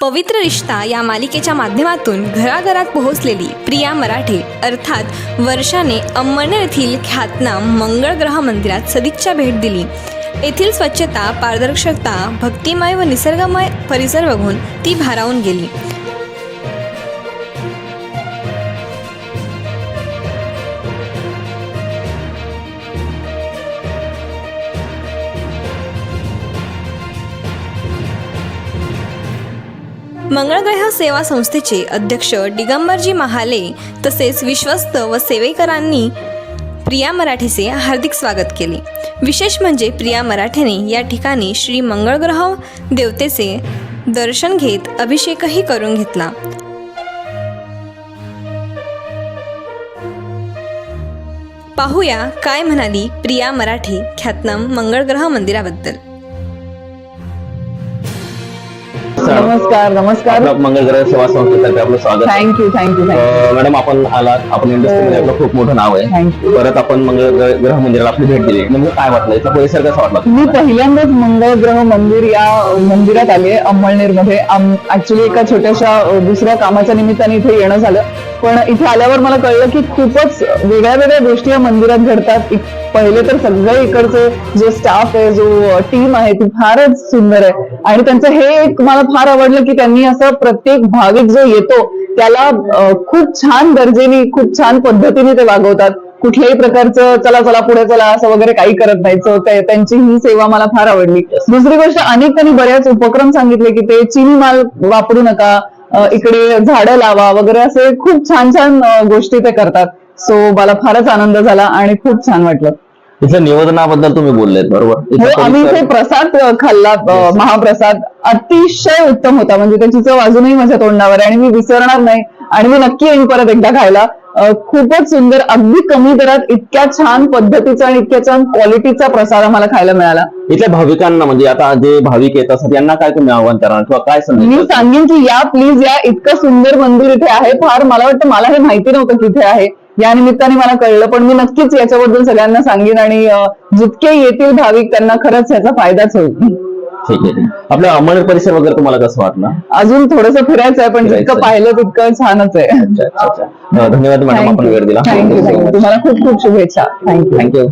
पवित्र रिश्ता या मालिकेच्या माध्यमातून घराघरात पोहोचलेली प्रिया मराठे अर्थात वर्षाने अंमळनेर येथील ख्यातनाम मंगळ ग्रह मंदिरात सदिच्छा भेट दिली. येथील स्वच्छता पारदर्शकता भक्तिमय व निसर्गमय परिसर बघून ती भारावून गेली. मंगळग्रह सेवा संस्थेचे अध्यक्ष दिगंबरजी महाले तसेच विश्वस्त व सेवेकरांनी प्रिया मराठेचे हार्दिक स्वागत केले. विशेष म्हणजे प्रिया मराठेने या ठिकाणी श्री मंगळग्रह देवतेचे दर्शन घेत अभिषेकही करून घेतला. पाहूया काय म्हणाली प्रिया मराठे ख्यातनाम मंगळग्रह मंदिराबद्दल. नमस्कार. नमस्कार मंगळग्रह सेवा संस्थेतर्फे आपलं स्वागत. थँक्यू थँक्यू मॅडम आपण आलात. आपण इंडस्ट्रीमध्ये आपलं खूप मोठं नाव आहे. थँक्यू परत आपण मंगळ ग्रह मंदिराला आपली भेट दिली. नेमकं काय वाटलं? याचा परिसर कसा वाटला मी पहिल्यांदाच मंगळ ग्रह मंदिर या मंदिरात आली अंमळनेरमध्ये ऍक्च्युली एका छोट्याशा दुसऱ्या कामाच्या निमित्ताने इथे येणं झालं. पण इथे आल्यावर मला कळलं की खूपच वेगळ्या वेगळ्या गोष्टी या मंदिरात घडतात. पहिले तर सगळे इकडचे जो स्टाफ आहे जो टीम आहे ती फारच सुंदर आहे. आणि त्यांचं हे एक मला फार आवडलं की त्यांनी असं प्रत्येक भाविक जो येतो त्याला खूप छान दर्जेने खूप छान पद्धतीने ते वागवतात. कुठल्याही प्रकारचं चला चला पुढे चला असं वगैरे काही करत नाही. त्यांची ही सेवा मला फार आवडली. दुसरी गोष्ट अनेक त्यांनी बऱ्याच उपक्रम सांगितले की ते चिनी माल वापरू नका इकडे झाडं लावा वगैरे असे खूप छान छान गोष्टी ते करतात. सो मला फारच आनंद झाला आणि खूप छान वाटलं. इथल्या निवेदनाबद्दल तुम्ही बोललेत बरोबर? हो आम्ही इथे प्रसाद खाल्ला महाप्रसाद. अतिशय उत्तम होता. म्हणजे त्याची चव अजूनही माझ्या तोंडावर आणि मी विसरणार नाही. आणि मी नक्की येईन परत एकदा खायला. खूपच सुंदर अगदी कमी दरात इतक्या छान पद्धतीचा आणि इतक्या छान क्वालिटीचा प्रसाद आम्हाला खायला मिळाला. इथल्या भाविकांना म्हणजे आता जे भाविक येत असतात यांना काय तुम्ही आव्हान करणार किंवा काय मी संदेश सांगेन की या प्लीज या इतकं सुंदर मंदिर इथे आहे. फार मला वाटतं मला हे माहिती नव्हतं इथे आहे. या निमित्ताने मला कळलं पण मी नक्कीच याच्याबद्दल सगळ्यांना सांगेन आणि जितके येतील भाविक त्यांना खरंच याचा फायदाच होईल. ठीक आहे. आपलं अंमळनेर परिसर वगैरे तुम्हाला कसं वाटलं? अजून थोडंसं फिरायचं आहे पण जितकं. पाहिलं तितकं छानच आहे. अच्छा अच्छा अच्छा. अं, धन्यवाद मॅडम आपण वेळ दिला. थँक्यू थँक्यू तुम्हाला खूप खूप शुभेच्छा. Thank you thank you